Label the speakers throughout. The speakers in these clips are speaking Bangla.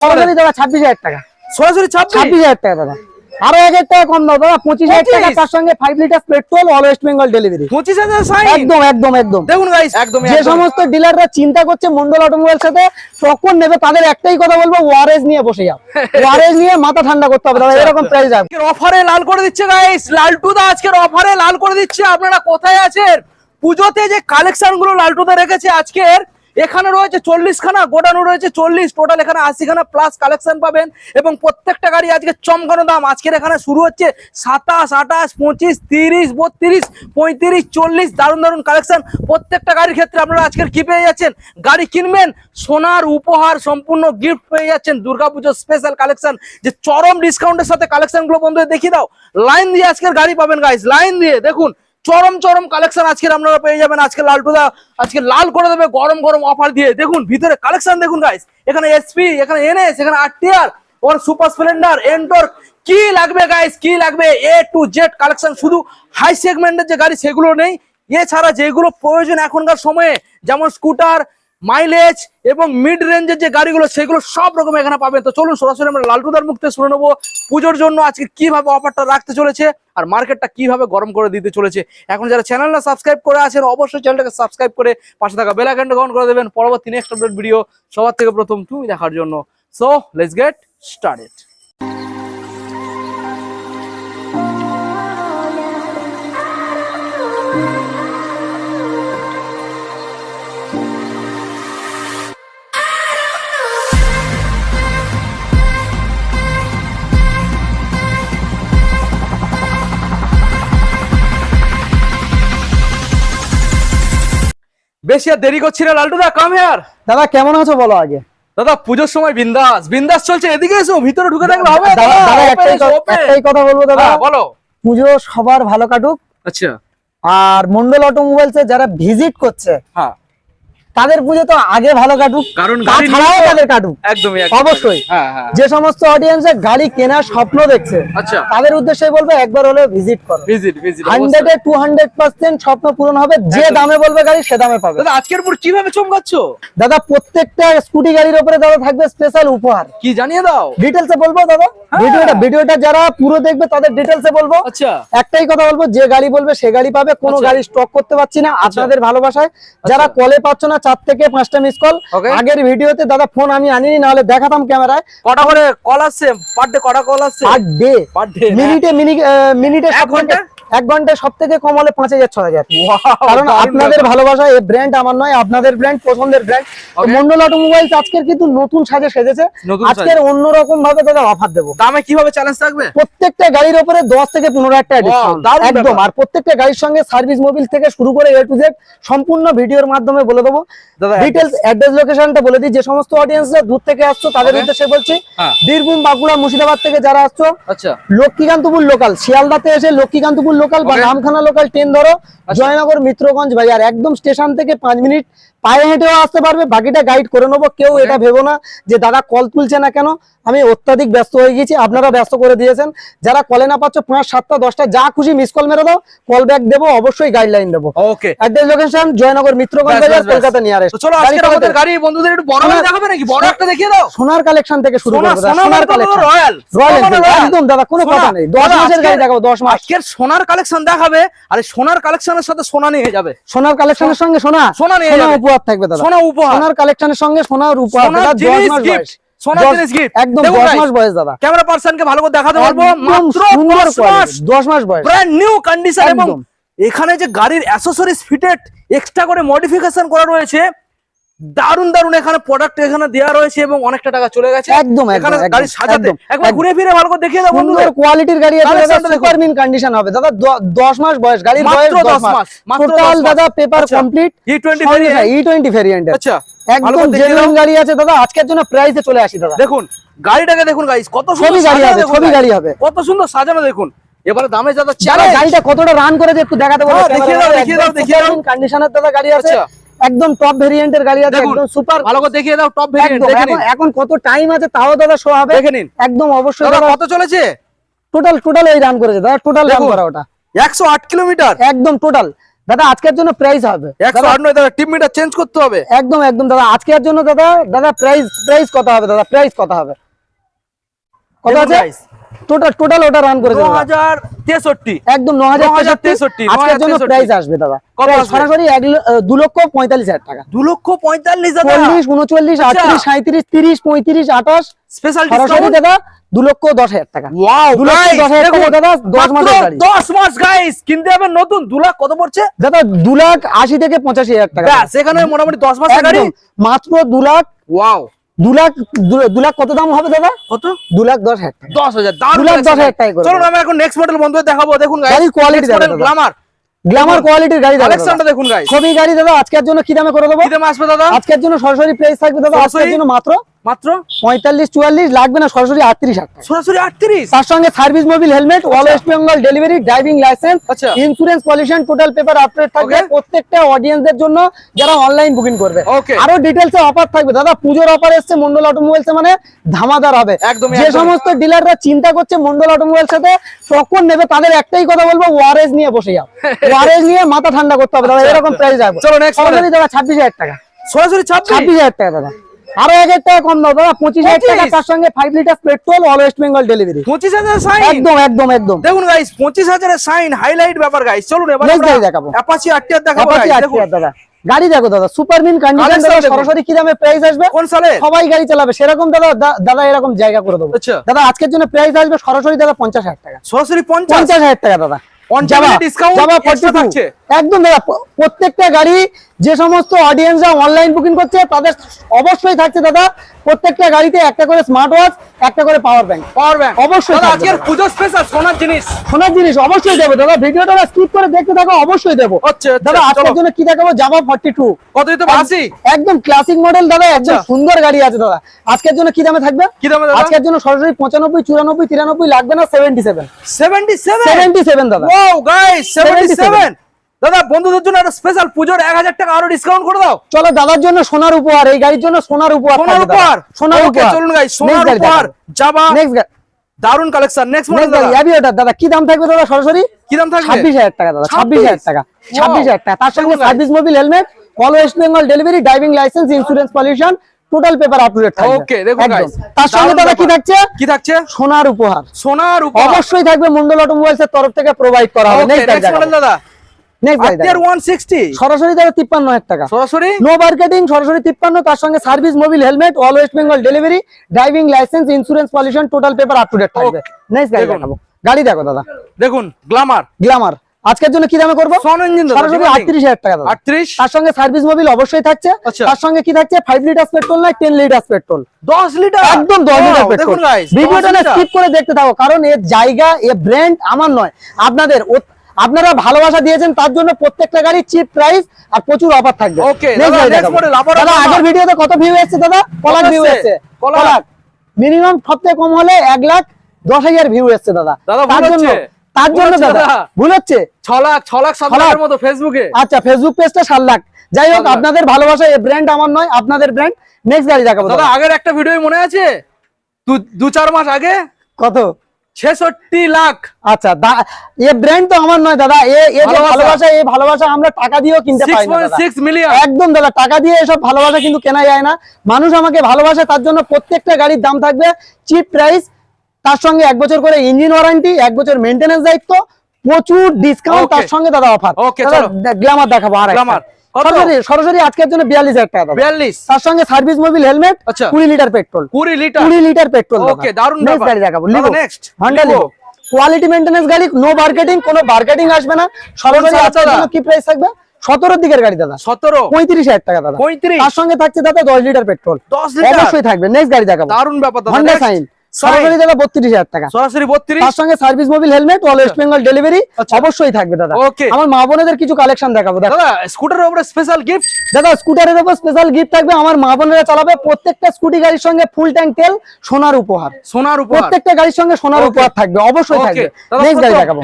Speaker 1: সরাসরি দাদা ছাব্বিশ হাজার টাকা।
Speaker 2: সরাসরি ছাব্বিশ?
Speaker 1: হাজার টাকা দাদা। আরও এক হাজার টাকা কম দাও দাদা পঁচিশ হাজার টাকা তার সঙ্গে five litre petrol all West Bengal delivery
Speaker 2: পঁচিশ হাজার
Speaker 1: একদম একদম একদম।
Speaker 2: দেখুন একদম
Speaker 1: যে সমস্ত ডিলাররা চিন্তা করছে মন্ডল অটোমোবাইল সাথে টক্কর নেবে তাদের একটাই কথা বলব ওয়ারেজ নিয়ে বসে যাও। ওয়ারেজ নিয়ে মাথা ঠান্ডা করতে হবে দাদা এরকম প্রাইস যাবে
Speaker 2: অফারে লাল করে দিচ্ছে গাইস লালটুদা আজকের অফারে লাল করে দিচ্ছে আপনারা কোথায় আছেন? পুজোতে যে কালেকশনগুলো লালটুদা রেখেছে আজকের এখানে রয়েছে চল্লিশ খানা গোডানো রয়েছে চল্লিশ টোটাল এখানে আশি খানা প্লাস কালেকশন পাবেন এবং প্রত্যেকটা গাড়ি আজকে চমকানো দাম। আজকের এখানে শুরু হচ্ছে সাতাশ, আঠাশ, পঁচিশ, তিরিশ, বত্রিশ, পঁয়ত্রিশ, চল্লিশ, দারুণ দারুণ কালেকশন প্রত্যেকটা গাড়ির ক্ষেত্রে আপনারা আজকের কি পেয়ে যাচ্ছেন? গাড়ি কিনবেন, সোনার উপহার সম্পূর্ণ গিফট পেয়ে যাচ্ছেন, দুর্গাপুজোর স্পেশাল কালেকশন যে চরম ডিসকাউন্টের সাথে কালেকশনগুলো বন্ধুদের দেখিয়ে দাও। লাইন দিয়ে আজকের গাড়ি পাবেন গাইস লাইন দিয়ে। দেখুন চরম চরম কালেকশন আজকের আপনারা পেয়ে যাবেন। আজকে লালটুদা আজকে লাল করে দেবে, গরম গরম অফার দিয়ে। দেখুন, ভিতরে কালেকশন দেখুন গাইস এখানে এসপি এখানে এনএস এখানে আরটিআর ওর সুপার স্প্লেন্ডার এন্টোর কি লাগবে গাইস কি লাগবে? এ টু জেড কালেকশন শুধু হাই সেগমেন্টের যে গাড়ি, সেগুলো নেই। এছাড়া যেগুলো প্রয়োজন এখনকার সময়ে, যেমন স্কুটার মাইলেজ এবং মিড রেঞ্জের যে গাড়িগুলো, সেগুলো সব রকম এখানে পাবেন। তো চলুন সরাসরি আমরা লালটুদার মুখ থেকে শুনে নেব, পুজোর জন্য আজকে কীভাবে অফারটা রাখতে চলেছে আর মার্কেটটা কীভাবে গরম করে দিতে চলেছে। এখন যারা চ্যানেলটা সাবস্ক্রাইব করে আছেন, অবশ্যই চ্যানেলটাকে সাবস্ক্রাইব করে পাশে থাকা বেল আইকনটা গ্রহণ করে দেবেন। পরবর্তী নেক্সট আপডেট ভিডিও সবার থেকে প্রথম তুমি দেখার জন্য। সো লেটস গেট স্টার্টেড আর দেরি করছি না লালটুদা কাম হেয়ার
Speaker 1: দাদা কেমন আছো বলো আগে?
Speaker 2: দাদা পুজোর সময় বিন্দাস বিন্দাস চলছে এদিকে এসো ভিতরে ঢুকে থাকলে হবে।
Speaker 1: দাদা কথা-। একটাই কথা বলব দাদা।
Speaker 2: হ্যাঁ, বলো।
Speaker 1: পুজো সবার ভালো কাটুক।
Speaker 2: আচ্ছা।
Speaker 1: আর মন্ডল অটোমোবাইলস যারা ভিজিট করছে
Speaker 2: হ্যাঁ।
Speaker 1: তাদের পুজো তো আগে ভালো কাটুক
Speaker 2: কারণ
Speaker 1: তাদের কাটুক।
Speaker 2: একদমই
Speaker 1: অবশ্যই।
Speaker 2: হ্যাঁ হ্যাঁ।
Speaker 1: যে সমস্ত অডিয়েন্সে গাড়ি কেনার স্বপ্ন দেখছে
Speaker 2: আচ্ছা।
Speaker 1: তাদের উদ্দেশ্যে বলব একবার হলে ভিজিট করো।
Speaker 2: ভিজিট ভিজিট
Speaker 1: হান্ড্রেডে টু হান্ড্রেড পার্সেন্ট স্বপ্ন পূরণ হবে। যে দামে বলবে গাড়ি সে দামে পাবে।
Speaker 2: দাদা আজকের পুর কীভাবে চমকাচ্ছ?
Speaker 1: দাদা প্রত্যেকটা স্কুটি গাড়ির উপরে দাদা থাকবে স্পেশাল উপহার।
Speaker 2: কি জানিয়ে দাও?
Speaker 1: ডিটেলসে বলব দাদা? ভিডিওটা ভিডিওটা যারা পুরো দেখবে তাদের ডিটেলসে বলব।
Speaker 2: আচ্ছা।
Speaker 1: একটাই কথা বলব যে গাড়ি বলবে সে গাড়ি পাবে। কোনো
Speaker 2: আচ্ছা।
Speaker 1: গাড়ি স্টক করতে পারছি না। আপনাদের ভালোবাসায়। যারা কলে পাচ্ছ না চার থেকে পাঁচটা মিস কল আগের ভিডিওতে দাদা ফোন আমি আনিনি নাহলে দেখাতাম ক্যামেরায়।
Speaker 2: কটা করে কল আসছে? পার ডে কটা কল আসছে?
Speaker 1: পার ডে
Speaker 2: পার ডে
Speaker 1: মিনিটে মিনিট মিনিটে
Speaker 2: এক ঘন্টায়?
Speaker 1: এক ঘন্টায় সব থেকে কম হলে পাঁচ হাজার ছ হাজার। কারণ আপনাদের ভালোবাসা এই ব্র্যান্ড আমার নয় আপনাদের ব্র্যান্ড পছন্দের ব্র্যান্ড. মন্ডল অটোমোবাইলস আজকের কিন্তু নতুন সাজে সেজেছে। আজকের অন্যরকম ভাবে দাদা অফার দেবো।
Speaker 2: দামে কীভাবে চ্যালেঞ্জ থাকবে?
Speaker 1: প্রত্যেকটা গাড়ির উপরে দশ থেকে পনেরো হাজার টাকা একদম। আর প্রত্যেকটা গাড়ির সঙ্গে সার্ভিস মোবিল থেকে শুরু করে এ টু জেড সম্পূর্ণ ভিডিওর মাধ্যমে বলে দেবো। ডিটেলস অ্যাড্রেস লোকেশনটা বলে দিই। যে সমস্ত অডিয়েন্সরা দূর থেকে আসছো তাদের. উদ্দেশ্যে বলছি
Speaker 2: হ্যাঁ।
Speaker 1: বীরভূম বাঁকুড়া মুর্শিদাবাদ থেকে যারা আসছো
Speaker 2: আচ্ছা।
Speaker 1: লক্ষ্মীকান্তপুর লোকাল শিয়ালদাতে এসে লক্ষ্মীকান্তপুর লোকাল বা. নামখানা লোকাল ট্রেন ধরো জয়নগর মিত্রগঞ্জ বাজার একদম স্টেশন থেকে পাঁচ মিনিট পায়ে হেঁটেও আসতে পারবে বাকিটা গাইড করে নেব। কেউ এটা ভেবো না যে দাদা কল তুলছে না কেন? আমি অত্যাধিক ব্যস্ত হয়ে গেছি আপনারা ব্যস্ত করে দিয়েছেন। যারা কলে না পাচ্ছ পাঁচ সাতটা দশটা যা খুশি মিস কল মেরে দাও কল ব্যাক দেবো অবশ্যই গাইডলাইন দেবো।
Speaker 2: Okay
Speaker 1: address location Joynagar Mitraganj Bazar. Kolkata নিয়ে
Speaker 2: তো চলো আজকের আমাদের গাড়ি বন্ধুদের একটু বড় গাড়ি দেখাবে নাকি? বড় একটা দেখিয়ে দাও।
Speaker 1: সোনার কালেকশন থেকে শুরু করব সোনার
Speaker 2: মানে
Speaker 1: কালেকশন
Speaker 2: রয়্যাল
Speaker 1: রয়্যাল একদম দাদা কোনো কথা নেই। দশ মাসের গাড়ি দেখাবো দশ মাস।
Speaker 2: আজকের সোনার কালেকশন দেখাবে আর সোনার কালেকশনের সাথে সোনা নিয়ে যাবে।
Speaker 1: সোনার কালেকশনের সঙ্গে সোনা?
Speaker 2: সোনা নিয়ে যাবে।
Speaker 1: উপহার থাকবে দাদা।
Speaker 2: সোনা উপহার।
Speaker 1: সোনার কালেকশনের সঙ্গে সোনার উপহার
Speaker 2: সোনা
Speaker 1: দাদা
Speaker 2: জিনিস
Speaker 1: মাস
Speaker 2: সোনা
Speaker 1: বয়স।
Speaker 2: সোনার জিনিস গিফট
Speaker 1: একদম
Speaker 2: দেখুন
Speaker 1: দশ
Speaker 2: guys,
Speaker 1: মাস বয়স দাদা।
Speaker 2: ক্যামেরা পার্সনকে ভালো করে দেখাতে পারব মাত্র
Speaker 1: সুন্দর
Speaker 2: দশ মাস।
Speaker 1: quality, দশ মাস বয়স।
Speaker 2: ব্র্যান্ড নিউ কন্ডিশন এবং এখানে যে গাড়ির অ্যাকসেসরিজ ফিটেড এক্সট্রা করে মডিফিকেশন করা রয়েছে দারুণ দারুণ এখানে প্রোডাক্ট এখানে দেওয়া রয়েছে এবং অনেকটা টাকা চলে গেছে।
Speaker 1: একদম, একদম,
Speaker 2: এখানে গাড়ি সাজাতে একবার ঘুরে ফিরে ভালো করে দেখিয়ে দাও বন্ধুদের।
Speaker 1: কোয়ালিটির গাড়ি আছে দাদা সুপার মিন কন্ডিশন হবে। দাদা দ- দশ মাস বয়স গাড়ির বয়স
Speaker 2: দশ মাস, মাত্র
Speaker 1: টোটাল। দাদা পেপার
Speaker 2: আচ্ছা।
Speaker 1: Complete
Speaker 2: E20
Speaker 1: E twenty variant
Speaker 2: আচ্ছা
Speaker 1: একদম
Speaker 2: করে দেখিয়ে দাও।
Speaker 1: জেনুইন গাড়ি আছে দাদা। আজকের জন্য প্রাইসে চলে আসি দাদা।
Speaker 2: দেখুন গাড়িটাকে দেখুন গাইস কত সুন্দর
Speaker 1: গাড়ি হবে ছবি গাড়ি হবে।
Speaker 2: কত সুন্দর সাজানো দেখুন। এবারে দামে
Speaker 1: দাদা গাড়িটা কতটা রান করেছে একটু দেখাতে বলো।
Speaker 2: হ্যাঁ, দেখিয়ে দাও, দেখিয়ে দাও, দেখিয়ে দাও।
Speaker 1: কন্ডিশনের দাদা গাড়ি আছে।
Speaker 2: আচ্ছা।
Speaker 1: একদম টপ ভেরিয়েন্টের গাড়ি আছে একদম সুপার
Speaker 2: ভালো করে দেখিয়ে দাও টপ ভেরিয়েন্ট দেখে নিন।
Speaker 1: এখন- কত টাইম আছে তাও দাদা শো হবে।
Speaker 2: দেখে নিন।
Speaker 1: একদম অবশ্যই
Speaker 2: দাদা কত চলেছে?
Speaker 1: টোটাল টোটাল এই রান করেছে। দাদা টোটাল রান। করা ওটা।
Speaker 2: একশো আট কিলোমিটার
Speaker 1: একদম টোটাল দাদা আজকের জন্য প্রাইস হবে।
Speaker 2: একশো
Speaker 1: দাদা,
Speaker 2: আট নয় দাদা টিপ মিটার চেঞ্জ করতে হবে।
Speaker 1: একদম একদম দাদা আজকের জন্য দাদা দাদা প্রাইস প্রাইস কত হবে দাদা প্রাইস কত হবে? কত আছে? টোটাল টোটাল ওটা রান করেছে
Speaker 2: দু
Speaker 1: দাদা।
Speaker 2: হাজার তেষট্টি
Speaker 1: একদম ন
Speaker 2: 9063,
Speaker 1: আজকের জন্য প্রাইস আসবে দাদা? সরাসরি এক দু লক্ষ পঁয়তাল্লিশ হাজার টাকা।
Speaker 2: দু লক্ষ পঁয়তাল্লিশ দাদা।
Speaker 1: চল্লিশ উনচল্লিশ
Speaker 2: আচ্ছা।
Speaker 1: আটত্রিশ সাঁত্রিশ তিরিশ পঁয়ত্রিশ আঠাশ।
Speaker 2: স্পেশাল
Speaker 1: সরাসরি দাদা দু লক্ষ দশ হাজার টাকা।
Speaker 2: ওয়াও
Speaker 1: দু লক্ষ দশ হাজার টাকা দাদা দশ মাসের গাড়ি
Speaker 2: দশ মাস গাইস কিনতে হবে নতুন। দু লাখ কত পড়ছে?
Speaker 1: দাদা দু লাখ আশি থেকে পঁচাশি হাজার টাকা।
Speaker 2: ব্যাস এখানে মোটামুটি দশ মাসের গাড়ি
Speaker 1: মাত্র দু লাখ
Speaker 2: ওয়াও
Speaker 1: দু লাখ দু- দু লাখ কত দাম হবে দাদা?
Speaker 2: কত?
Speaker 1: দু লাখ দশ হাজার
Speaker 2: দশ হাজার
Speaker 1: দু লাখ দশ হাজার টাকা করে
Speaker 2: চলুন আমি এখন নেক্সট মডেল বন্ধু দেখাবো। দেখুন
Speaker 1: গাড়ির কোয়ালিটি।
Speaker 2: গ্লামার
Speaker 1: কোয়ালিটির গাড়ি
Speaker 2: কালেকশনটা দেখুন গাইস
Speaker 1: গাড়ি দাদা আজকের জন্য কি দামে করে দেবো?
Speaker 2: কি দামে আসবে দাদা?
Speaker 1: আজকের জন্য সরাসরি প্রাইস থাকবে দাদা আজকের জন্য মাত্র
Speaker 2: মাত্র?
Speaker 1: পঁয়তাল্লিশ চুয়াল্লিশ লাগবে না সরাসরি আটত্রিশ
Speaker 2: সরাসরি আটত্রিশ?
Speaker 1: তার সঙ্গে service mobil helmet all West Bengal delivery driving licence
Speaker 2: আচ্ছা।
Speaker 1: Insurance pollution total paper update থাকবে প্রত্যেকটা অডিয়েন্সের জন্য যারা অনলাইন বুকিং করবে. আরও ডিটেলস এ অফার থাকবে। দাদা পুজোর অফার এসছে মন্ডল অটোমোবাইলস মানে ধামাদার হবে।
Speaker 2: একদমই,
Speaker 1: যে সমস্ত ডিলাররা চিন্তা করছে মন্ডল অটোমোবাইলস সাথে তখন নেবে তাদের একটাই কথা বলব ওয়ারেজ নিয়ে বসে যাও। ওয়ারেজ নিয়ে মাথা ঠান্ডা করতে হবে দাদা
Speaker 2: আচ্ছা,
Speaker 1: এরকম
Speaker 2: আচ্ছা।
Speaker 1: প্রাইস যাবে
Speaker 2: চলো, model।
Speaker 1: দাদা ছাব্বিশ হাজার টাকা।
Speaker 2: সরাসরি ছাব্বিশ
Speaker 1: হাজার টাকা দাদা। আরও এক হাজার টাকা কম দাও দাদা পঁচিশ হাজার টাকা তার সঙ্গে five litre petrol all West Bengal delivery
Speaker 2: পঁচিশ হাজার সাইন
Speaker 1: একদম একদম একদম।
Speaker 2: দেখুন গাইস পঁচিশ হাজারের সাইন হাইলাইট ব্যাপার গাইস চলুন এবার
Speaker 1: দেখাবো।
Speaker 2: অ্যাপাচি দেখাবো
Speaker 1: দাদা। গাড়ি দেখো দাদা সুপার মিন কন্ডিশন দাদা সরাসরি কি দামে প্রাইস আসবে?
Speaker 2: কোন সালে?
Speaker 1: সবাই গাড়ি চালাবে সেরকম দাদা দাদা এরকম জায়গা করে দেবো।
Speaker 2: আচ্ছা।
Speaker 1: দাদা আজকের জন্য প্রাইস আসবে সরাসরি দাদা পঞ্চাশ হাজার টাকা।
Speaker 2: সরাসরি পঞ্চাশ?
Speaker 1: হাজার টাকা দাদা। 42
Speaker 2: থাকছে।
Speaker 1: একদম দাদা প্রত্যেকটা গাড়ি যে সমস্ত অডিয়েন্সরা অনলাইন বুকিং করছে তাদের অবশ্যই থাকছে দাদা প্রত্যেকটা গাড়িতে একটা করে স্মার্ট ওয়াচ একটা করে পাওয়ার ব্যাংক
Speaker 2: পাওয়ার ব্যাংক
Speaker 1: অবশ্যই
Speaker 2: দাদা আজকের। পুজো স্পেশাল সোনার জিনিস।
Speaker 1: সোনার জিনিস অবশ্যই দেবো দাদা ভিডিওটা স্কিপ করে দেখতে থাকো অবশ্যই দেবো।
Speaker 2: আচ্ছা, আচ্ছা,
Speaker 1: দাদা আজকের জন্য কি দেখাবো? জামা ফর্টি টু
Speaker 2: কত দিতে
Speaker 1: একদম ক্লাসিক মডেল দাদা একদম
Speaker 2: আচ্ছা।
Speaker 1: সুন্দর গাড়ি আছে দাদা। আজকের জন্য কি দামে থাকবে?
Speaker 2: কি দামে দাদা?
Speaker 1: আজকের জন্য সরাসরি পঁচানব্বই চুরানব্বই তিরানব্বই লাগবে না seventy seven
Speaker 2: seventy seven
Speaker 1: seventy seven দাদা।
Speaker 2: ওয়াও গাইস সেভেন্টি
Speaker 1: 77
Speaker 2: সেভেন দাদা বন্ধুদের জন্য একটা স্পেশাল পুজোর এক হাজার টাকা আরও ডিসকাউন্ট করে দাও।
Speaker 1: চলো দাদার জন্য সোনার উপহার এই গাড়ির জন্য সোনার উপহার
Speaker 2: সোনার উপহার।
Speaker 1: সোনার উপহার।
Speaker 2: চলুন গাইস সোনার উপহার যাবা
Speaker 1: নেক্সট
Speaker 2: দারুণ কালেকশন নেক্সট মডেল
Speaker 1: নেক্সট গাড়ি অ্যাভিয়েটার দাদা। কি দাম থাকবে দাদা সরাসরি?
Speaker 2: কি দাম থাকবে?
Speaker 1: ছাব্বিশ হাজার টাকা দাদা ছাব্বিশ? হাজার টাকা
Speaker 2: Wow.
Speaker 1: ছাব্বিশ হাজার টাকা। তার সঙ্গে service mobil helmet all West Bengal delivery driving licence insurance pollution total paper up to date থাকবে।
Speaker 2: ওকে
Speaker 1: একদম।
Speaker 2: গাইস
Speaker 1: তার সঙ্গে দাদা কি থাকছে?
Speaker 2: কি থাকছে?
Speaker 1: সোনার উপহার।
Speaker 2: সোনার উপহার।
Speaker 1: অবশ্যই থাকবে মন্ডল অটোমোবাইলস এর তরফ থেকে প্রোভাইড করা হবে। নেক্সট
Speaker 2: মডেল দাদা।
Speaker 1: নেক্সট গাড়ি
Speaker 2: আত্মীয়ার ওয়ান সিক্সটি
Speaker 1: সরাসরি দাদা তিপ্পান্ন হাজার টাকা।
Speaker 2: সরাসরি?
Speaker 1: নো মার্কেটিং সরাসরি তিপ্পান্ন তার সঙ্গে service mobil helmet all West Bengal delivery driving licence insurance pollution total paper up to date থাকবে। নেক্সট গাড়ি দেখাবো। গাড়ি দেখো দাদা।
Speaker 2: দেখুন গ্লামার
Speaker 1: গ্ল্যামার আজকের জন্য কি দামে করব?
Speaker 2: সন ইঞ্জিন দাদা
Speaker 1: সরাসরি আটত্রিশ হাজার টাকা
Speaker 2: আটত্রিশ?
Speaker 1: তার সঙ্গে সার্ভিস মোবিল অবশ্যই থাকছে।
Speaker 2: আচ্ছা।
Speaker 1: তার সঙ্গে কি থাকছে? ফাইভ লিটার পেট্রোল নয় টেন লিটার পেট্রোল
Speaker 2: দশ লিটার
Speaker 1: একদম দশ লিটার পেট্রোল ভিডিওটা স্কিপ করে দেখতে থাকো কারণ এর জায়গা এ ব্র্যান্ড আমার নয়। আপনাদের আপনারা ভালোবাসা দিয়েছেন তার জন্য প্রত্যেকটা গাড়ি চিপ প্রাইস আর প্রচুর অফার থাকবে।
Speaker 2: দাদা।
Speaker 1: আগের ভিডিওতে কত ভিউ এসেছে দাদা? কলাক ভিউ
Speaker 2: এসছে? কলাক।
Speaker 1: মিনিমাম সবথেকে কম হলে এক লাখ দশ হাজার ভিউ এসছে দাদা। তার জন্য তার জন্য দাদা। ভুল হচ্ছে?
Speaker 2: ছ লাখ ছ লাখ সাত। লাখের মতো ফেসবুকে
Speaker 1: আচ্ছা ফেসবুক পেজটা সাত লাখ। যাই হোক আপনাদের ভালোবাসা এই ব্র্যান্ড আমার নয় আপনাদের ব্র্যান্ড নেক্সট গাড়ি দেখাবো
Speaker 2: দাদা আগের একটা ভিডিও মনে আছে? দু চার মাস আগে?
Speaker 1: কত?
Speaker 2: ছেষট্টি লাখ।
Speaker 1: আচ্ছা এ ব্র্যান্ড তো আমার নয় দাদা এ এ যে
Speaker 2: ভালোবাসা।
Speaker 1: এই ভালোবাসা আমরা টাকা দিয়েও কিনতে পারি
Speaker 2: মিলিয়ন
Speaker 1: একদম দাদা টাকা দিয়ে এসব ভালোবাসা কিন্তু কেনা যায় না। মানুষ আমাকে ভালোবাসে তার জন্য প্রত্যেকটা গাড়ির দাম থাকবে। চিপ প্রাইস তার সঙ্গে এক বছর করে ইঞ্জিন ওয়ারেন্টি এক বছর মেনটেনেন্স দায়িত্ব প্রচুর ডিসকাউন্ট তার সঙ্গে দাদা অফার গ্ল্যামার দেখাবো আর একটা। সরাসরি সরাসরি আজকের জন্য বিয়াল্লিশ হাজার টাকা
Speaker 2: বিয়াল্লিশ?
Speaker 1: তার সঙ্গে সার্ভিস মোবিল হেলমেট
Speaker 2: আচ্ছা।
Speaker 1: কুড়ি লিটার পেট্রোল
Speaker 2: কুড়ি লিটার
Speaker 1: কুড়ি লিটার পেট্রোল
Speaker 2: দারুণ
Speaker 1: নেক্সট গাড়ি দেখাবো Livo Honda Livo quality maintenance গাড়ি নো মার্কেটিং কোনো মার্কেটিং আসবে না। সরাসরি আজকের জন্য কি প্রাইস থাকবে? সতেরোর দিকের গাড়ি দাদা।
Speaker 2: সতেরো?
Speaker 1: পঁয়ত্রিশ হাজার টাকা দাদা।
Speaker 2: পঁয়ত্রিশ?
Speaker 1: তার সঙ্গে থাকছে দাদা দশ লিটার পেট্রোল
Speaker 2: দশ লিটার
Speaker 1: অবশ্যই থাকবে। নেক্সট গাড়ি দেখাবো।
Speaker 2: দারুণ ব্যাপার
Speaker 1: হন্ডা সাইন। সরাসরি দাদা বত্রিশ হাজার টাকা।
Speaker 2: সরাসরি বত্রিশ।
Speaker 1: তার সঙ্গে service mobil helmet all West Bengal delivery
Speaker 2: আচ্ছা।
Speaker 1: অবশ্যই থাকবে দাদা. আমার মা বোনেদের কিছু কালেকশন দেখাবো দাদা।
Speaker 2: স্কুটারের উপরে স্পেশাল গিফট
Speaker 1: দাদা স্কুটারের উপর স্পেশাল গিফট থাকবে আমার মা বোনেরা চালাবে প্রত্যেকটা স্কুটি গাড়ির সঙ্গে ফুল ট্যাঙ্ক তেল সোনার উপহার।
Speaker 2: সোনার উপর
Speaker 1: প্রত্যেকটা গাড়ির সঙ্গে সোনার উপহার থাকবে অবশ্যই থাকবে। নেক্সট গাড়ি দেখাবো।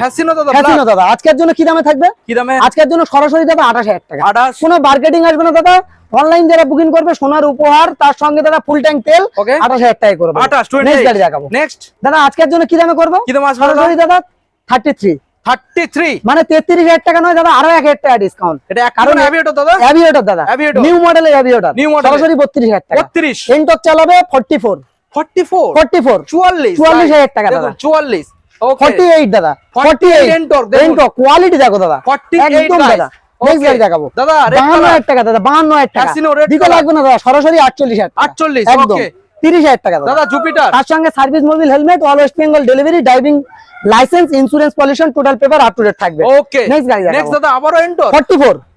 Speaker 2: দাদা,
Speaker 1: আজকের জন্য কি দামে থাকবে?
Speaker 2: কি দামে?
Speaker 1: আজকের জন্য সরাসরি দাদা আঠাশ হাজার টাকা।
Speaker 2: আঠাশ।
Speaker 1: কোনো মার্কেটিং আসবে না দাদা। অনলাইন যারা বুকিং করবে সোনার উপহার তার সঙ্গে দাদা ফুল ট্যাঙ্ক তেল. আঠাশ হাজার টাকা করবে।
Speaker 2: আঠাশ
Speaker 1: নেক্সট গাড়ি দেখাবো।
Speaker 2: নেক্সট
Speaker 1: দাদা আজকের জন্য কি দামে করব?
Speaker 2: কি দামে আসবে দাদা?
Speaker 1: থার্টি থ্রি মানে তেত্রিশ হাজার টাকা নয় দাদা আরও এক হাজার টাকা ডিসকাউন্ট
Speaker 2: এটা
Speaker 1: কারণ
Speaker 2: অ্যাভিয়েটর দাদা?
Speaker 1: অ্যাভিয়েটর দাদা।
Speaker 2: Aviator।
Speaker 1: নিউ মডেলের অ্যাভিয়েটর
Speaker 2: New model
Speaker 1: সরাসরি বত্রিশ হাজার টাকা।
Speaker 2: বত্রিশ।
Speaker 1: এনটক চালাবে forty four
Speaker 2: forty four
Speaker 1: forty four
Speaker 2: চুয়াল্লিশ।
Speaker 1: চুয়াল্লিশ হাজার টাকা দাদা।
Speaker 2: চুয়াল্লিশ।
Speaker 1: ফোর্টি এইট দাদা।
Speaker 2: 48
Speaker 1: ফোর্টি এইট এনটক কোয়ালিটি দেখো দাদা।
Speaker 2: 48
Speaker 1: একদম দাদা। নেক্সট। গাড়ি দেখাবো।
Speaker 2: দাদা,
Speaker 1: টাকা দাদা টাকা। লাগবে না দাদা সরাসরি আটচল্লিশ হাজার টাকা।
Speaker 2: 48,
Speaker 1: একদম।
Speaker 2: okay।
Speaker 1: তিরিশ হাজার টাকা দাদা।
Speaker 2: জুপিটার
Speaker 1: তার সঙ্গে service mobil helmet all West Bengal delivery driving licence insurance pollution total paper up to date থাকবে।
Speaker 2: ওকে
Speaker 1: নেক্সট গাড়ি
Speaker 2: নেক্সট দাদা আবারও Ntorq
Speaker 1: forty four
Speaker 2: forty
Speaker 1: four Ntorq চুয়াল্লিশ হাজার টাকা এনটক চালাবে
Speaker 2: 44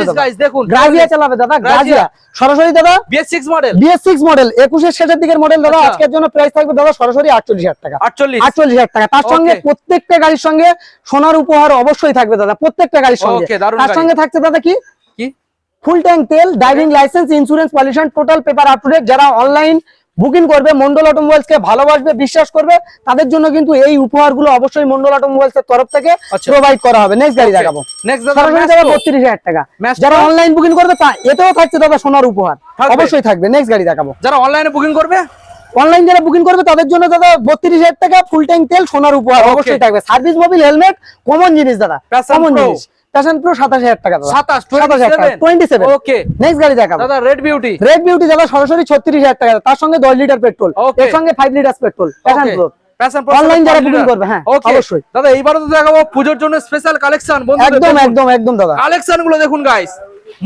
Speaker 1: দাদা।
Speaker 2: guys, দেখুন,
Speaker 1: গ্রাজিয়া
Speaker 2: 44
Speaker 1: চালাবে দাদা
Speaker 2: Grazia।
Speaker 1: গ্রাজিয়া সরাসরি দাদা
Speaker 2: বিএস মডেল
Speaker 1: বিএস মডেল একুশের শেষের দিকের মডেল দাদা
Speaker 2: আচ্ছা।
Speaker 1: আজকের জন্য প্রাইস থাকবে দাদা সরাসরি আটচল্লিশ হাজার টাকা।
Speaker 2: আটচল্লিশ।
Speaker 1: আটচল্লিশ হাজার টাকা। তার সঙ্গে প্রত্যেকটা গাড়ির সঙ্গে সোনার উপহার অবশ্যই থাকবে দাদা প্রত্যেকটা গাড়ির সঙ্গে। তার সঙ্গে থাকছে দাদা কি?
Speaker 2: কি?
Speaker 1: ফুল ট্যাঙ্ক তেল driving licence insurance pollution total paper up to date যারা অনলাইন বুকিং করবে মন্ডল অটোমোবাইলস কে ভালোবাসবে বিশ্বাস করবে তাদের জন্য কিন্তু এই উপহারগুলো অবশ্যই মন্ডল অটোমোবাইলস এর তরফ থেকে
Speaker 2: আচ্ছা।
Speaker 1: প্রোভাইড করা হবে। নেক্সট গাড়ি দেখাবো। বত্রিশ হাজার টাকা। যারা অনলাইন বুকিং করবে তা এতেও থাকছে দাদা সোনার উপহার। অবশ্যই থাকবে। নেক্সট গাড়ি দেখাবো।
Speaker 2: যারা অনলাইনে বুকিং করবে?
Speaker 1: অনলাইন যারা বুকিং করবে তাদের জন্য দাদা বত্রিশ হাজার টাকা ফুল ট্যাঙ্ক তেল সোনার উপহার অবশ্যই থাকবে। সার্ভিস মোবিল হেলমেট কমন জিনিস দাদা। কমন জিনিস। প্যাশন প্রো সাতাশ হাজার টাকা দাদা।
Speaker 2: সাতাশ ওকে
Speaker 1: নেক্সট গাড়ি দেখাবো।
Speaker 2: দাদা রেড বিউটি
Speaker 1: রেড বিউটি দাদা সরাসরি ছত্রিশ হাজার টাকা তার সঙ্গে দশ লিটার পেট্রোল. এর সঙ্গে five litre petrol Passion Pro যারা করবে, হ্যাঁ, অবশ্যই।
Speaker 2: দাদা এইবারও তো দেখাবো পুজোর জন্য স্পেশাল কালেকশন
Speaker 1: একদম একদম একদম দাদা।
Speaker 2: কালেকশনগুলো দেখুন গাইস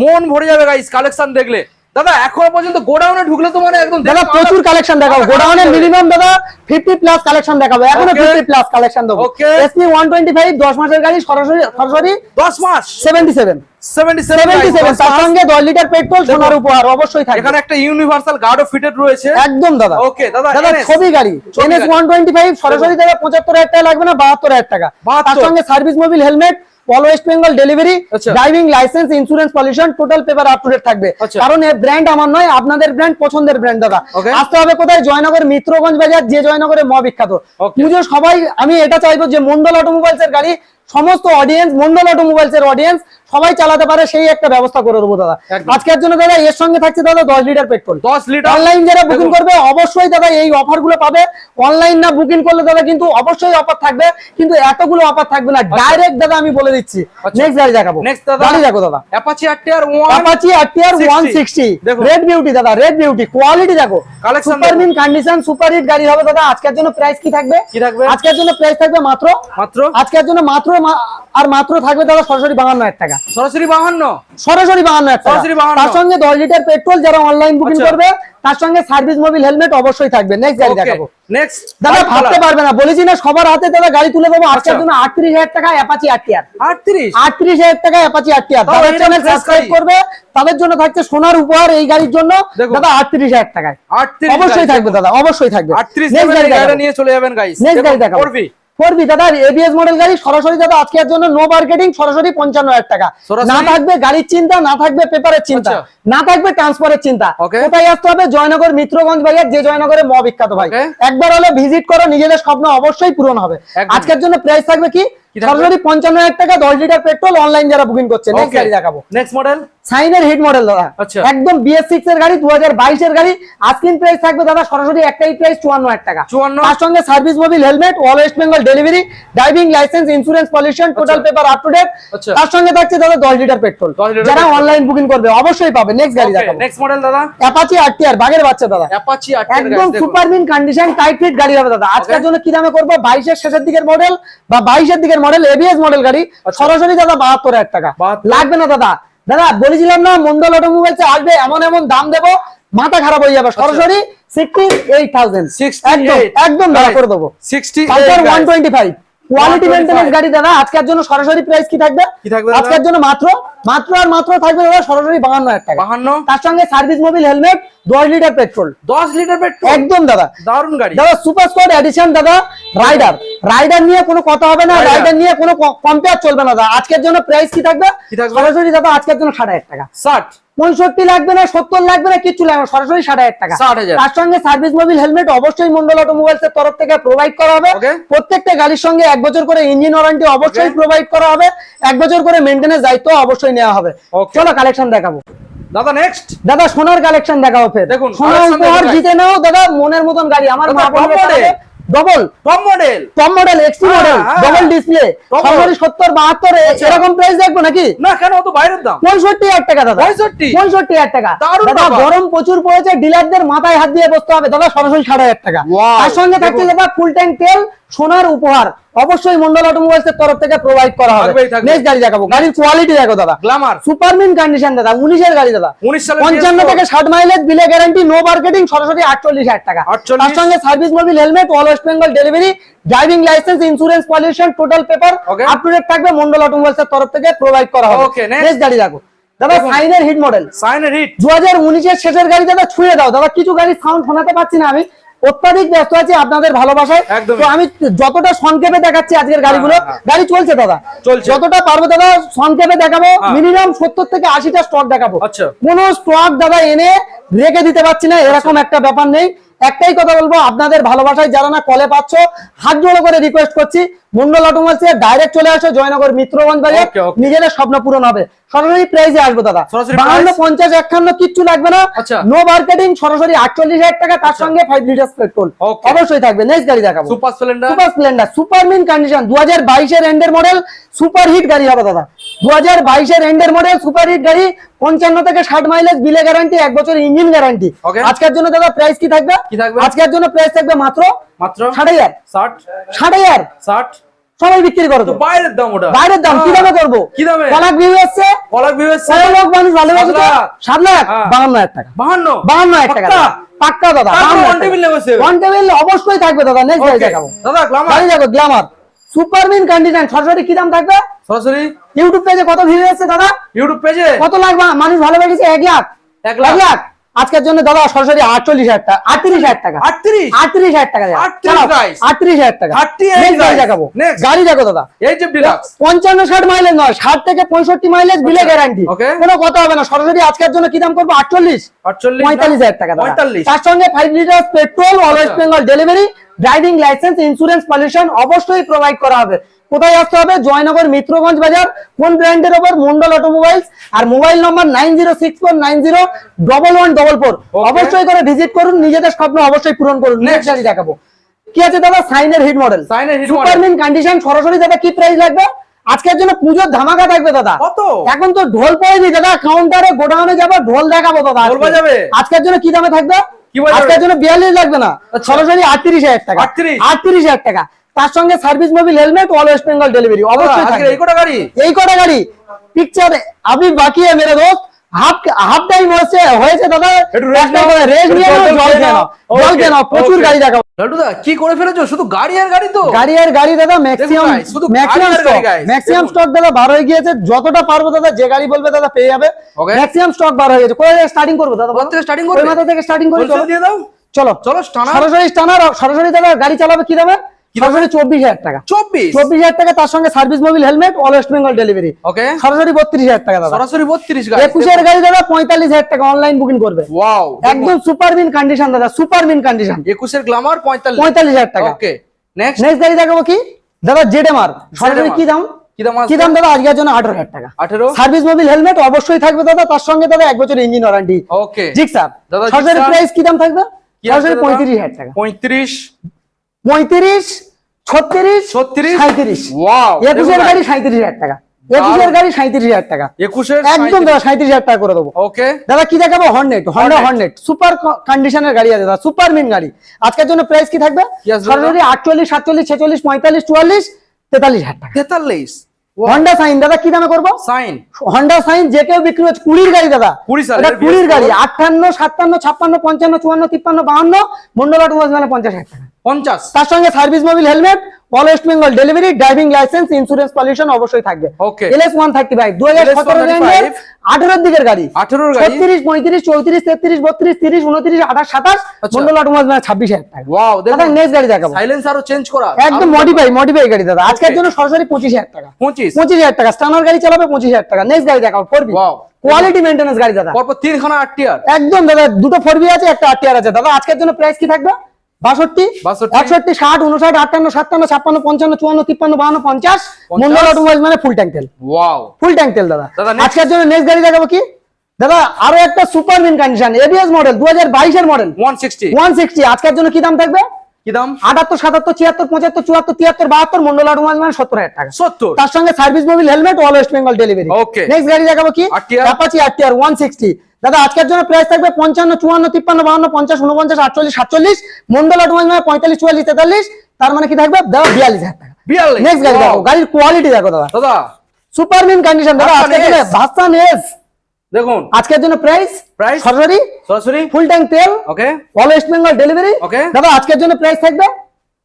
Speaker 2: মন ভরে যাবে গাইস কালেকশন দেখলে। দাদা এখনও পর্যন্ত গোডাউনে ঢুকলে তো মানে একদম
Speaker 1: দাদা প্রচুর কালেকশন দেখাবো গোডাউনে মিনিমাম দাদা ফিফটি প্লাস কালেকশন দেখাবো। এখনও
Speaker 2: Okay.
Speaker 1: ফিফটি প্লাস কালেকশন দেবো এসপি ওয়ান টোয়েন্টি ফাইভ দশ মাসের গাড়ি সরাসরি সরাসরি
Speaker 2: যাবে। দশ মাস?
Speaker 1: Seventy seven
Speaker 2: seventy
Speaker 1: seventy seven তার সঙ্গে দশ লিটার পেট্রোল সোনার উপহার অবশ্যই থাকবে।
Speaker 2: এখানে একটা ইউনিভার্সাল গার্ডও ফিটেড রয়েছে।
Speaker 1: একদম দাদা।
Speaker 2: Okay, দাদা,
Speaker 1: দাদা ছবি গাড়ি। এনএস। ওয়ান টোয়েন্টি ফাইভ সরাসরি পঁচাত্তর হাজার টাকা লাগবে না বাহাত্তর হাজার টাকা।
Speaker 2: 72
Speaker 1: তার সঙ্গে service mobil helmet all West Bengal delivery. Driving licence insurance pollution total paper up to date থাকবে।
Speaker 2: আচ্ছা।
Speaker 1: কারণ এই ব্র্যান্ড আমার নয় আপনাদের ব্র্যান্ড পছন্দের ব্র্যান্ড দাদা। আসতে হবে কোথায়? জয়নগর মিত্রগঞ্জ বাজার যে জয়নগরে ম বিখ্যাত পুজো সবাই আমি এটা চাইব যে মন্ডল অটোমোবাইলস এর গাড়ি সমস্ত অডিয়েন্স মন্ডল অটোমোবাইলস এর অডিয়েন্স সবাই চালাতে পারে সেই একটা ব্যবস্থা করে দেবো দাদা। আজকের জন্য দাদা এর সঙ্গে থাকছে দাদা দশ লিটার পেট্রোল
Speaker 2: দশ লিটার
Speaker 1: অনলাইন যারা বুকিং করবে অবশ্যই দাদা এই অফারগুলো পাবে। অনলাইন না বুকিং করলে দাদা কিন্তু অবশ্যই অফার থাকবে কিন্তু এতগুলো অফার থাকবে না। ডাইরেক্ট দাদা আমি বলে দিচ্ছি।
Speaker 2: আচ্ছা।
Speaker 1: নেক্সট গাড়ি দেখাবো।
Speaker 2: নেক্সট দাদা
Speaker 1: গাড়ি দেখো দাদা।
Speaker 2: Apache RTR 1
Speaker 1: Apache RTR 160 red beauty দাদা রেড বিউটি কোয়ালিটি দেখো।
Speaker 2: Collection
Speaker 1: super mint condition super hit গাড়ি হবে দাদা। আজকের জন্য প্রাইস কি থাকবে?
Speaker 2: কি থাকবে?
Speaker 1: আজকের জন্য প্রাইস থাকবে মাত্র?
Speaker 2: মাত্র?
Speaker 1: আজকের জন্য মাত্র আর মাত্র থাকবে দাদা সরাসরি বাহান্ন হাজার টাকা।
Speaker 2: সরাসরি 52
Speaker 1: সরাসরি বাহান্ন হাজার
Speaker 2: সরাসরি
Speaker 1: তার সঙ্গে দশ লিটার পেট্রোল যারা অনলাইন বুকিং
Speaker 2: আচ্ছা।
Speaker 1: করবে তার সঙ্গে সার্ভিস মোবিল হেলমেট অবশ্যই থাকবে। নেক্সট গাড়ি দেখাবো।
Speaker 2: নেক্সট
Speaker 1: দাদা ভাবতে পারবে না। বলেছি না সবার হাতে দাদা গাড়ি তুলে দেবো। আজকের
Speaker 2: আচ্ছা।
Speaker 1: জন্য আটত্রিশ হাজার টাকা অ্যাপাচি আরটিআর
Speaker 2: 38
Speaker 1: আটত্রিশ হাজার টাকা অ্যাপাচি আরটিআর
Speaker 2: তাও
Speaker 1: তাদের চ্যানেল সাবস্ক্রাইব করবে তাদের জন্য থাকছে সোনার উপহার এই গাড়ির জন্য। দাদা আটত্রিশ হাজার টাকায়।
Speaker 2: 38
Speaker 1: অবশ্যই থাকবে দাদা অবশ্যই থাকবে।
Speaker 2: 38
Speaker 1: নেক্সট গাড়ি
Speaker 2: গাড়ি নিয়ে চলে যাবেন গাইস
Speaker 1: নেক্সট গাড়ি দেখাবো।
Speaker 2: করবি
Speaker 1: দাদা এবিএস মডেল গাড়ি সরাসরি দাদা আজকের জন্য নো মার্কেটিং সরাসরি পঞ্চান্ন হাজার টাকা। না থাকবে গাড়ির চিন্তা না থাকবে পেপারের চিন্তা।
Speaker 2: আচ্ছা।
Speaker 1: না থাকবে ট্রান্সফারের চিন্তা। কোথায় আসতে হবে? জয়নগর মিত্রগঞ্জ বাজার যে জয়নগরে ম বিখ্যাত ভাই একবার হলে ভিজিট করো নিজেদের স্বপ্ন অবশ্যই পূরণ হবে। আজকের জন্য প্রাইস থাকবে কি? সরাসরি পঞ্চান্ন হাজার টাকা দশ লিটার পেট্রোল অনলাইন যারা বুকিং করছে নেক্সট গাড়ি দেখাবো।
Speaker 2: নেক্সট মডেল
Speaker 1: সাইনের হিট মডেল দাদা।
Speaker 2: আচ্ছা।
Speaker 1: একদম বিএস সিক্স এর গাড়ি দু হাজার বাইশের গাড়ি। আজকিন প্রাইস থাকবে দাদা সরাসরি একটাই প্রাইস চুয়ান্ন হাজার টাকা।
Speaker 2: 54
Speaker 1: তার সঙ্গে service mobil helmet all West Bengal delivery driving licence insurance pollution total paper up to date. তার সঙ্গে থাকছে দাদা দশ লিটার পেট্রোল। যারা অনলাইন বুকিং করবে অবশ্যই পাবে। নেক্সট গাড়ি দেখাবো।
Speaker 2: নেক্সট মডেল দাদা?
Speaker 1: অ্যাপাচি আরটিআর বাগের বাচ্চা দাদা।
Speaker 2: অ্যাপাচি আরটিআর
Speaker 1: একদম super mint condition tight fit গাড়ি হবে দাদা। আজকের জন্য কি দামে করব? বাইশের শেষের দিকের মডেল বা বাইশের দিকের মডেল এবিএস মডেল গাড়ি
Speaker 2: আচ্ছা।
Speaker 1: সরাসরি দাদা বাহাত্তর হাজার টাকা।
Speaker 2: 72
Speaker 1: লাগবে না দাদা। দাদা বলেছিলাম না মন্ডল অটোমোবাইলস আসবে এমন এমন দাম দেবো মাথা খারাপ হয়ে যাবে। সরাসরি সিক্সটি এইট থাউজেন্ড
Speaker 2: 68
Speaker 1: একদম একদম দাদা করে দেবো।
Speaker 2: 68
Speaker 1: Pulsar one twenty five quality
Speaker 2: 125
Speaker 1: maintenance গাড়ি দাদা আজকের জন্য সরাসরি প্রাইস কি থাকবে?
Speaker 2: কি থাকবে
Speaker 1: আজকের জন্য মাত্র মাত্র আর মাত্র থাকবে দাদা সরাসরি টাকা।
Speaker 2: 52
Speaker 1: তার সঙ্গে সার্ভিস মোবিল হেলমেট দশ লিটার পেট্রোল
Speaker 2: 10 লিটার পেট্রোল
Speaker 1: একদম দাদা।
Speaker 2: দারুণ গাড়ি।
Speaker 1: দাদা সুপার স্কোয়াড এডিশন দাদা রাইডার রাইডার নিয়ে কোনো কথা হবে না রাইডার নিয়ে কোনো কম্পেয়ার চলবে না দাদা। আজকের জন্য প্রাইস কি থাকবে? সরাসরি দাদা আজকের জন্য ষাট হাজার টাকা।
Speaker 2: 60
Speaker 1: পঁয়ষট্টি লাগবে না সত্তর লাগবে না কিচ্ছু লাগবে সরাসরি ষাট হাজার। টাকা তার সঙ্গে সার্ভিস মোবিল হেলমেট অবশ্যই মন্ডল অটোমোবাইলস এর তরফ থেকে প্রোভাইড করা হবে। প্রত্যেকটা গাড়ির সঙ্গে এক বছর করে ইঞ্জিন ওয়ারেন্টি অবশ্যই প্রোভাইড করা হবে। এক বছর করে মেনটেন্স দায়িত্ব অবশ্যই নেওয়া হবে। চলো কালেকশন দেখাবো।
Speaker 2: দাদা নেক্সট
Speaker 1: দাদা সোনার কালেকশন দেখাবো ফের।
Speaker 2: দেখুন,
Speaker 1: সোনার উপহার জিতে নাও দাদা মনের মতন গাড়ি। আমার মা double
Speaker 2: top model
Speaker 1: top model XT
Speaker 2: হ্যাঁ,
Speaker 1: মডেল। ডবল ডিসপ্লে
Speaker 2: সরকারি
Speaker 1: সরাসরি সত্তর বাহাত্তর
Speaker 2: আচ্ছা।
Speaker 1: এরকম প্রাইস দেখব নাকি?
Speaker 2: না কেন? তো বাইরের দাম।
Speaker 1: পঁয়ষট্টি হাজার টাকা দাদা।
Speaker 2: 65?
Speaker 1: পঁয়ষট্টি হাজার টাকা।
Speaker 2: দারুণ
Speaker 1: দাদা গরম প্রচুর পড়েছে ডিলারদের মাথায় হাত দিয়ে বসতে হবে। দাদা সরাসরি সাড়ে হাজার টাকা।
Speaker 2: Wow,
Speaker 1: তার সঙ্গে থাকছে দাদা ফুল ট্যাঙ্ক তেল সোনার উপহার অবশ্যই মন্ডল অটোমোবাইলস এর তরফ থেকে প্রোভাইড করা হবে। নেক্সট গাড়ি দেখাবো। গাড়ির কোয়ালিটি দেখো দাদা।
Speaker 2: গ্ল্যামার
Speaker 1: সুপারমিন কন্ডিশন দাদা উনিশের গাড়ি দাদা।
Speaker 2: 19 সালের
Speaker 1: পঞ্চান্ন
Speaker 2: PS4
Speaker 1: থেকে ষাট মাইলেজ বিলে গ্যারান্টি নো মার্কেটিং সরাসরি আটচল্লিশ হাজার টাকা। তার সঙ্গে service mobil helmet all West Bengal delivery driving licence insurance pollution total paper. Up to date থাকবে মন্ডল অটোমোবাইলস এর তরফ থেকে প্রোভাইড করা হবে। নেক্সট গাড়ি দেখো। দাদা। সাইনের হিট মডেল
Speaker 2: সাইনের হিট
Speaker 1: দু হাজার উনিশের শেষের গাড়ি দাদা ছুঁয়ে দাও। দাদা কিছু গাড়ির সাউন্ড শোনাতে পারছি না আমি। অত্যাধিক ব্যস্ত আছে আপনাদের ভালোবাসায়। তো আমি যতটা সংক্ষেপে দেখাচ্ছি আজকের গাড়িগুলো
Speaker 2: হ্যাঁ, হ্যাঁ।
Speaker 1: গাড়ি চলছে দাদা। যতটা পারব দাদা সংক্ষেপে দেখাবো।
Speaker 2: হ্যাঁ।
Speaker 1: মিনিমাম সত্তর থেকে আশিটা স্টক দেখাবো।
Speaker 2: কোন
Speaker 1: কোনো স্টক দাদা এনে রেখে দিতে পারছি না এরকম একটা ব্যাপার নেই। একটাই কথা বলব আপনাদের ভালোবাসায় যারা না কলে পাচ্ছ হাত জোড়ো করে রিকোয়েস্ট করছি। মন্ডল অটোমোবাইলস ডাইরেক্ট চলে আসো জয়নগর মিত্রগঞ্জ বাজার. নিজেদের স্বপ্ন পূরণ হবে। সরাসরি প্রাইজে আসব দাদা। বাহান্ন পঞ্চাশ একান্ন কিচ্ছু লাগবে না।
Speaker 2: আচ্ছা।
Speaker 1: নো মার্কেটিং সরাসরি আটচল্লিশ হাজার টাকা তার সঙ্গে ফাইভ লিটার পেট্রোল. অবশ্যই থাকবে। নেক্সট গাড়ি দেখাবো।
Speaker 2: Super Splendor
Speaker 1: super Splendor super mint condition দু হাজার বাইশের এন্ডের মডেল সুপার হিট গাড়ি হবে দাদা। দু হাজার বাইশের এন্ডের মডেল সুপার হিট গাড়ি। পঞ্চান্ন থেকে ষাট মাইলেজ বিলে গ্যারান্টি এক বছর ইঞ্জিন গ্যারান্টি আজকের জন্য দাদা প্রাইস কি থাকবে?
Speaker 2: কি থাকবে?
Speaker 1: আজকের জন্য প্রাইস থাকবে মাত্র
Speaker 2: মাত্র
Speaker 1: ষাট হাজার।
Speaker 2: 60
Speaker 1: ষাট হাজার।
Speaker 2: 60
Speaker 1: সবাই বিক্রি করো
Speaker 2: বাইরের দাম ওটা?
Speaker 1: বাইরের দাম কি। দামে করব?
Speaker 2: কি দামে?
Speaker 1: কলাক ভিউ এসছে।
Speaker 2: কলার ভিউয়ার্স
Speaker 1: কত লোক মানুষ ভালোবাসে তো?
Speaker 2: সাত লাখ।
Speaker 1: লাখ?
Speaker 2: হ্যাঁ।
Speaker 1: বাহান্ন হাজার টাকা।
Speaker 2: 52
Speaker 1: বাহান্ন হাজার টাকা
Speaker 2: পাক্কা?
Speaker 1: দাদা। বাহান্ন
Speaker 2: table
Speaker 1: টাকা।
Speaker 2: negotiable?
Speaker 1: On table অবশ্যই থাকবে দাদা। নেক্সট গাড়ি দেখাবো।
Speaker 2: দাদা গ্ল্যামার
Speaker 1: গাড়ি দেখো গ্ল্যামার সুপারমিন কন্ডিশন সরাসরি কি দাম থাকবে?
Speaker 2: সরাসরি?
Speaker 1: ইউটিউব পেজে কত ভিউ এসেছে দাদা?
Speaker 2: ইউটিউব পেজে
Speaker 1: কত লাখ মানুষ ভালোবেসেছে এক লাখ।
Speaker 2: এক লাখ।
Speaker 1: আজকের জন্য দাদা সরাসরি আটচল্লিশ হাজার টাকা আটত্রিশ হাজার টাকা।
Speaker 2: 38
Speaker 1: আটত্রিশ হাজার টাকা দাদা।
Speaker 2: 38
Speaker 1: চালাও,
Speaker 2: guys।
Speaker 1: আটত্রিশ হাজার টাকা। গাড়ি দেখাবো। গাড়ি দেখো দাদা। পঞ্চান্ন ষাট মাইলেজ নয় ষাট থেকে পঁয়ষট্টি মাইলেজ বিলে গ্যারান্টি। কোনো কথা হবে না। সরাসরি আজকের জন্য কি দাম করব? আটচল্লিশ।
Speaker 2: 48
Speaker 1: পঁয়তাল্লিশ হাজার টাকা দাদা।
Speaker 2: 45
Speaker 1: তার সঙ্গে five litre petrol West. Bengal delivery driving licence insurance pollution অবশ্যই প্রোভাইড করা হবে। কোথায় আসতে হবে? জয়নগর মিত্রগঞ্জ বাজার কোন ব্র্যান্ডের ওপর? মন্ডল অটোমোবাইলস আর mobile number nine zero six four nine zero double one double four অবশ্যই করে ভিজিট করুন নিজেদের স্বপ্ন অবশ্যই পূরণ করুন। নেক্সট গাড়ি দেখাবো। কি আছে দাদা? সাইনের হিট মডেল
Speaker 2: সাইনের hit model
Speaker 1: super mint condition সরাসরি দাদা কি প্রাইস লাগবে? আজকের জন্য পুজোর ধামাকা থাকবে দাদা। এখন তো ঢোল পড়েনি দাদা কাউন্টারে গোডাউনে যাব ঢোল দেখাবো দাদা? আজকের জন্য কি দামে থাকবে? আজকের জন্য বিয়াল্লিশ লাগবে না।
Speaker 2: আচ্ছা।
Speaker 1: সরাসরি আটত্রিশ হাজার টাকা।
Speaker 2: 38
Speaker 1: আটত্রিশ হাজার টাকা। তার সঙ্গে service mobil helmet all West Bengal delivery অবশ্যই
Speaker 2: এই কটা গাড়ি?
Speaker 1: এই গাড়ি পিকচার আমি বাকি মেরে দোস্ত হাফ হাফ টাইম হয়েছে হয়েছে দাদা রেস্ট নিয়ে
Speaker 2: জল নাও
Speaker 1: জল নাও। প্রচুর গাড়ি দেখাবো।
Speaker 2: লাডুদা কি করে ফেলেছো? শুধু গাড়ি আর গাড়ি তো?
Speaker 1: গাড়ি আর গাড়ি দাদা ম্যাক্সিমাম
Speaker 2: শুধু
Speaker 1: ম্যাক্সিমাম স্টক ম্যাক্সিমাম স্টক দাদা বার হয়ে গিয়েছে যতটা পারব দাদা যে গাড়ি বলবে দাদা পেয়ে যাবে। ম্যাক্সিমাম স্টক বার হয়ে গেছে। কোথা থেকে স্টার্টিং করব দাদা
Speaker 2: কোথা থেকে
Speaker 1: স্টার্টিং
Speaker 2: করব?
Speaker 1: মাথা থেকে স্টার্টিং করে
Speaker 2: দিয়ে দাও।
Speaker 1: চলো।
Speaker 2: চলো স্টানার
Speaker 1: সরাসরি স্টানার সরাসরি দাদা গাড়ি চালাবে কি দেবে চব্বিশ হাজার টাকা।
Speaker 2: 24
Speaker 1: চব্বিশ হাজার টাকা তার সঙ্গে service mobil helmet all West Bengal delivery
Speaker 2: okay.
Speaker 1: সরাসরি বত্রিশ হাজার টাকা দাদা।
Speaker 2: সরাসরি 32
Speaker 1: একুশের গাড়ি দাদা পঁয়তাল্লিশ হাজার টাকা অনলাইন বুকিং করবে।
Speaker 2: ওয়াও
Speaker 1: একদম সুপার মিন কন্ডিশন দাদা সুপার মিন কন্ডিশন
Speaker 2: 21 এর গ্ল্যামার 45
Speaker 1: পঁয়তাল্লিশ হাজার টাকা।
Speaker 2: ওকে নেক্সট
Speaker 1: নেক্সট গাড়ি দেখাবো কি? দাদা সরাসরি কি দাম?
Speaker 2: কি দাম
Speaker 1: দাদা? আজকের জন্য আঠারো হাজার টাকা।
Speaker 2: 18
Speaker 1: সার্ভিস মোবিল হেলমেট অবশ্যই থাকবে দাদা। তার সঙ্গে দাদা এক বছর ইঞ্জিন ওয়ারেন্টি
Speaker 2: ওকে
Speaker 1: জিক স্যার সরাসরি। প্রাইস কি দাম থাকবে? সরাসরি পঁয়ত্রিশ হাজার টাকা।
Speaker 2: 35
Speaker 1: পঁয়ত্রিশ? ছত্রিশ
Speaker 2: 36
Speaker 1: সাঁত্রিশ একুশের গাড়ি সাঁত্রিশ হাজার টাকা। একুশের গাড়ি সাঁত্রিশ হাজার টাকা।
Speaker 2: 21 এর
Speaker 1: একদম দাদা সাঁত্রিশ হাজার টাকা করে দেবো।
Speaker 2: ওকে
Speaker 1: দাদা কি দেখাবো? হর্নেট হর্নেট সুপার কন্ডিশনের গাড়ি আছে দাদা সুপার মিন গাড়ি। আজকের জন্য প্রাইস কি থাকবে? সরাসরি আটচল্লিশ সাতচল্লিশ ছেচল্লিশ পঁয়তাল্লিশ চুয়াল্লিশ তেতাল্লিশ হাজার টাকা।
Speaker 2: 43
Speaker 1: হন্ডা সাইন দাদা কি দামে করব?
Speaker 2: সাইন
Speaker 1: হন্ডা সাইন যে কেউ বিক্রি হচ্ছে কুড়ির গাড়ি দাদা। এটা কুড়ির গাড়ি। আটান্ন সাতান্ন ছাপ্পান্ন পঞ্চান্ন চুয়ান্ন তিপ্পান্ন বাহান্ন মন্ডল অটোমোবাইলস মানে পঞ্চাশ হাজার টাকা।
Speaker 2: 50
Speaker 1: তার সঙ্গে service mobil helmet all West Bengal delivery driving licence insurance pollution অবশ্যই থাকবে।
Speaker 2: Okay.
Speaker 1: LS one thirty five দু হাজার সতেরো
Speaker 2: 135
Speaker 1: দিকের গাড়ি।
Speaker 2: 18 এর গাড়ি।
Speaker 1: ছত্রিশ পঁয়ত্রিশ চৌত্রিশ তেত্রিশ বত্রিশ তিরিশ উনত্রিশ আঠাশ সাতাশ
Speaker 2: আচ্ছা।
Speaker 1: মন্ডল মানে ছাব্বিশ হাজার টাকা।
Speaker 2: ওয়াও
Speaker 1: দাদা নেক্সট গাড়ি দেখাবো।
Speaker 2: সাইলেন্সারও চেঞ্জ করা।
Speaker 1: একদম মডিফাই মডিফাই গাড়ি দাদা। আজকের জন্য সরাসরি পঁচিশ হাজার টাকা।
Speaker 2: 25
Speaker 1: পঁচিশ হাজার টাকা। স্টানার গাড়ি চালাবে পঁচিশ হাজার টাকা। নেক্সট গাড়ি দেখাবো ফোর
Speaker 2: Wow.
Speaker 1: কোয়ালিটি মেনটেন্স গাড়ি দাদা।
Speaker 2: পরপর তিনখানা আটটিয়ার
Speaker 1: একদম দাদা। দুটো ফোর বি আছে একটা আরটিআর আছে। দাদা আজকের জন্য প্রাইস কি থাকবে? বাষট্টি একষট্টি ষাট উনষাট আটান্ন সাতান্ন ছাপ্পান্ন পঞ্চান্ন চুয়ান্ন তিপ্পান্ন বাহান্ন পঞ্চাশ।
Speaker 2: পঞ্চাশ।
Speaker 1: মন্ডল অটোমোবাইল মানে ফুল ট্যাঙ্ক তেল। ফুল ট্যাঙ্ক তেল দাদা। আজকের জন্য নেক্সট গাড়ি দেখাবো কি? দাদা আরও একটা super mint condition ABS model দু হাজার বাইশের মডেল
Speaker 2: 160
Speaker 1: ওয়ান সিক্সটি আজকের জন্য কি দাম থাকবে?
Speaker 2: কি দাম?
Speaker 1: আটাত্তর সাতাত্তর ছিয়াত্তর পঁচাত্তর চুয়াত্তর তিয়াত্তর বাহাত্তর মন্ডল অটোমোবাইল মানে সত্তর হাজার টাকা।
Speaker 2: সত্তর?
Speaker 1: তার সঙ্গে service mobil helmet all West Bengal delivery
Speaker 2: Okay.
Speaker 1: Next গাড়ি দেখাবো কি? অ্যাপাচি আরটিআর ওয়ান সিক্সটি দাদা আজকের জন্য প্রাইস থাকবে পঞ্চান্ন চুয়ান্ন তিপ্পান্ন বাহান্ন পঞ্চাশ উনপঞ্চাশ আটচল্লিশ সাতচল্লিশ। মন্ডল অটোমোবাইল মানে পঁয়তাল্লিশ চুয়াল্লিশ তেতাল্লিশ। তার মানে কি থাকবে? দাদা বিয়াল্লিশ হাজার টাকা।
Speaker 2: বিয়াল্লিশ?
Speaker 1: নেক্সট গাড়ি দেখো গাড়ির কোয়ালিটি দেখো দাদা।
Speaker 2: দাদা।
Speaker 1: সুপার মিন কন্ডিশন দাদা এস
Speaker 2: দেখুন।
Speaker 1: আজকের জন্য প্রাইস
Speaker 2: প্রাইস
Speaker 1: সরাসরি
Speaker 2: সরাসরি।
Speaker 1: ফুল ট্যাঙ্ক তেল
Speaker 2: okay
Speaker 1: all West Bengal delivery
Speaker 2: okay
Speaker 1: দাদা আজকের জন্য প্রাইস থাকবে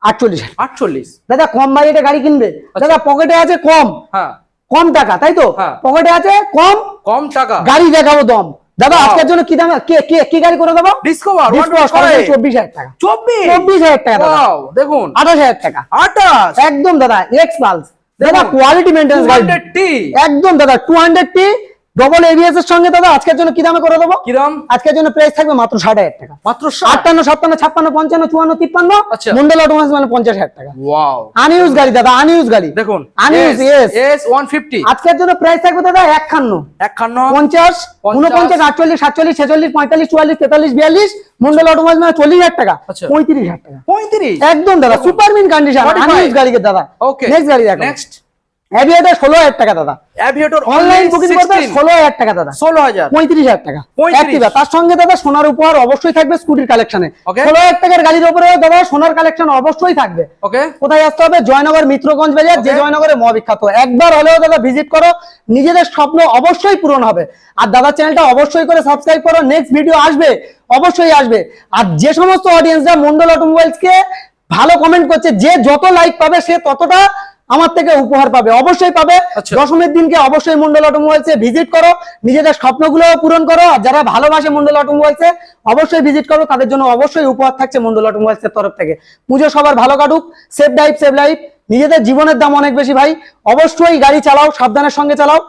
Speaker 1: আটচল্লিশ
Speaker 2: আটচল্লিশ।
Speaker 1: দাদা কম বাজেটে গাড়ি কিনবে। দাদা পকেটে আছে কম।
Speaker 2: হ্যাঁ।
Speaker 1: কম টাকা তাই তো?
Speaker 2: হ্যাঁ।
Speaker 1: পকেটে আছে কম।
Speaker 2: কম টাকা।
Speaker 1: গাড়ি দেখাবো দম। দাদা আজকের জন্য কি দাম? কে কে কি গাড়ি করে দেবো?
Speaker 2: ডিসকভার
Speaker 1: চব্বিশ হাজার টাকা।
Speaker 2: চব্বিশ?
Speaker 1: চব্বিশ হাজার টাকা
Speaker 2: দেখুন।
Speaker 1: আঠাশ হাজার টাকা।
Speaker 2: আঠাশ?
Speaker 1: একদম দাদা এক্স পালস দাদা কোয়ালিটি মেনটেন্স গাড়ি।
Speaker 2: 200 টি
Speaker 1: একদম দাদা টু হান্ড্রেড টি ডবল এবিএস এর সঙ্গে দাদা আজকের জন্য কি দামে করে দেবো?
Speaker 2: কি দাম?
Speaker 1: আজকের জন্য প্রাইস থাকবে মাত্র ষাট হাজার টাকা।
Speaker 2: মাত্র
Speaker 1: আটান্ন সাতান্ন ছাপ্পান্ন পঞ্চান্ন চুয়ান্ন তিপ্পান্ন।
Speaker 2: আচ্ছা।
Speaker 1: মন্ডল অটোমাস মানে পঞ্চাশ হাজার টাকা। আনইউজ গাড়ি দাদা আনইউজ গাড়ি।
Speaker 2: দেখুন।
Speaker 1: Unused yes
Speaker 2: S one fifty
Speaker 1: আজকের জন্য প্রাইস থাকবে দাদা একখান্ন।
Speaker 2: একান্ন
Speaker 1: পঞ্চাশ
Speaker 2: পঞ্চাশ,
Speaker 1: উনপঞ্চাশ আটচল্লিশ সাতচল্লিশ ছেচল্লিশ পঁয়তাল্লিশ চুয়াল্লিশ তেতাল্লিশ বিয়াল্লিশ। মন্ডল অটোমাস মানে চল্লিশ হাজার টাকা।
Speaker 2: আচ্ছা।
Speaker 1: পঁয়ত্রিশ হাজার টাকা।
Speaker 2: পঁয়ত্রিশ?
Speaker 1: একদম দাদা সুপার মিন কন্ডিশন
Speaker 2: 45
Speaker 1: আনইউজ গাড়িকে দাদা।
Speaker 2: ওকে
Speaker 1: নেক্সট গাড়ি দেখো
Speaker 2: নেক্সট
Speaker 1: অ্যাভিয়েটার ষোলো হাজার টাকা দাদা।
Speaker 2: অ্যাভিয়েটর
Speaker 1: অনলাইন বুকিং করবে ষোলো হাজার টাকা দাদা।
Speaker 2: ষোলো হাজার।
Speaker 1: পঁয়ত্রিশ হাজার টাকা।
Speaker 2: 35
Speaker 1: Activa, তার সঙ্গে দাদা সোনার উপহার অবশ্যই থাকবে স্কুটির কালেকশনে ষোলো হাজার টাকার গাড়ির উপরে দাদা সোনার কালেকশন অবশ্যই থাকবে।
Speaker 2: ওকে
Speaker 1: কোথায় আসতে হবে? জয়নগর মিত্রগঞ্জ বাজার যে. জয়নগরে মহাবিখ্যাত। একবার হলেও দাদা ভিজিট করো। নিজেদের স্বপ্ন অবশ্যই পূরণ হবে। আর দাদা চ্যানেলটা অবশ্যই করে সাবস্ক্রাইব করো। নেক্সট ভিডিও আসবে। অবশ্যই আসবে। আর যে সমস্ত অডিয়েন্সরা মন্ডল অটোমোবাইলসকে ভালো কমেন্ট করছে যে যত লাইক পাবে সে ততটা আমার থেকে উপহার পাবে অবশ্যই পাবে।
Speaker 2: আচ্ছা।
Speaker 1: দশমীর দিনকে অবশ্যই মন্ডল অটোমোবাইলস এ ভিজিট করো নিজেদের স্বপ্নগুলো পূরণ করো আর যারা ভালোবাসে মন্ডল অটোমোবাইলস এ অবশ্যই ভিজিট করো তাদের জন্য অবশ্যই উপহার থাকছে মন্ডল অটোমোবাইলস এর তরফ থেকে। পুজো সবার ভালো কাটুক সেফ লাইফ সেভ লাইফ নিজেদের জীবনের দাম অনেক বেশি ভাই। অবশ্যই গাড়ি চালাও সাবধানের সঙ্গে চালাও।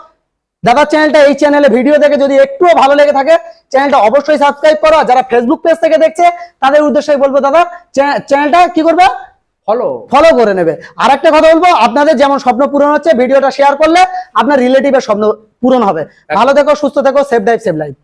Speaker 1: দাদার চ্যানেলটা এই চ্যানেলে ভিডিও দেখে যদি একটুও ভালো লেগে থাকে চ্যানেলটা অবশ্যই সাবস্ক্রাইব করো। যারা ফেসবুক পেজ থেকে দেখছে তাদের উদ্দেশ্যে বলব দাদা চ্যানেলটা কি করবে?
Speaker 2: ফলো
Speaker 1: ফলো করে নেবে। আর একটা কথা বলব আপনাদের যেমন স্বপ্ন পূরণ হচ্ছে ভিডিওটা শেয়ার করলে আপনার রিলেটিভের স্বপ্ন পূরণ হবে। ভালো থেকো সুস্থ থেকো সেফ লাইফ সেফ লাইফ